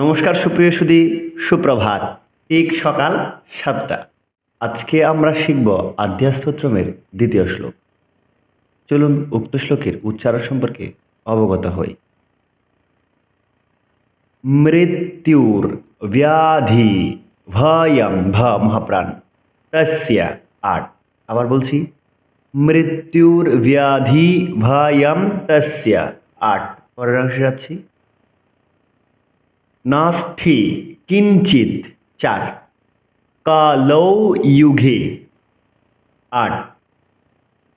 নমস্কার, সুপ্রিয় সুদী সুপ্রভাত। ঠিক সকাল সাতটা। আজকে আমরা শিখব আধ্যাস্তোত্রমের দ্বিতীয় শ্লোক। চলুন উক্ত শ্লোকের উচ্চারণ সম্পর্কে অবগত হই। মৃত্যুর ব্যাধি ভয়ম ভ মহাপ্রাণ। তস্য আট। আবার বলছি, মৃত্যুর ব্যাধি ভয়ম তস্য আট। পরের অংশে যাচ্ছি। নাস্তি কিঞ্চিত চার। কালৌ যুগে আট।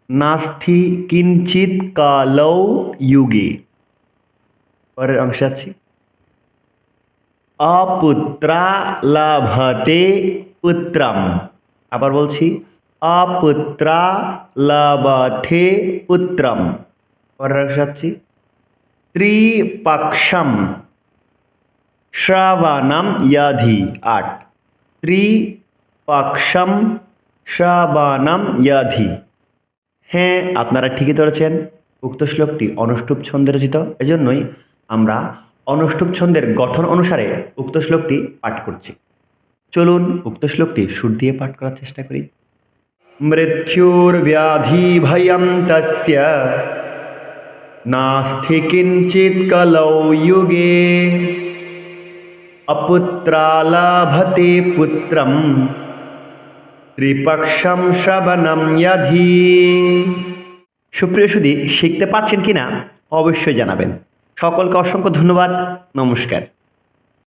নাস্তি কিঞ্চিত কালৌ যুগে পরের অংশে আছি। অপুত্রা লাভতে পুত্রম আবার বলছি অপুত্রা লাভতে পুত্রম পরের অংশে আছি। ত্রিপক্ষম। শ্রাবানাম ইয়াধি আট ত্রিপক্ষম শ্রাবানাম ইয়াধি হ্যাঁ আপনারা ঠিকই ধরেছেন। উক্ত শ্লোকটি অনুষ্টুপ ছন্দে রচিত। এজন্যই আমরা অনুষ্টুপ ছন্দের গঠন অনুসারে উক্ত শ্লোকটি পাঠ করছি। চলুন উক্ত শ্লোকটি সুর দিয়ে পাঠ করার চেষ্টা করি। মৃত্যুর্ব্যাধি ভয়ম তস্য। নাস্তি কিঞ্চিৎ কলৌ যুগে। অপুত্রালাভতে পুত্রম ত্রিপক্ষম শ্রবণম ইয়াধি সুপ্রিয় সুদী শিখতে পারছেন কিনা? অবশ্যই জানাবেন। সকলকে অসংখ্য ধন্যবাদ। নমস্কার।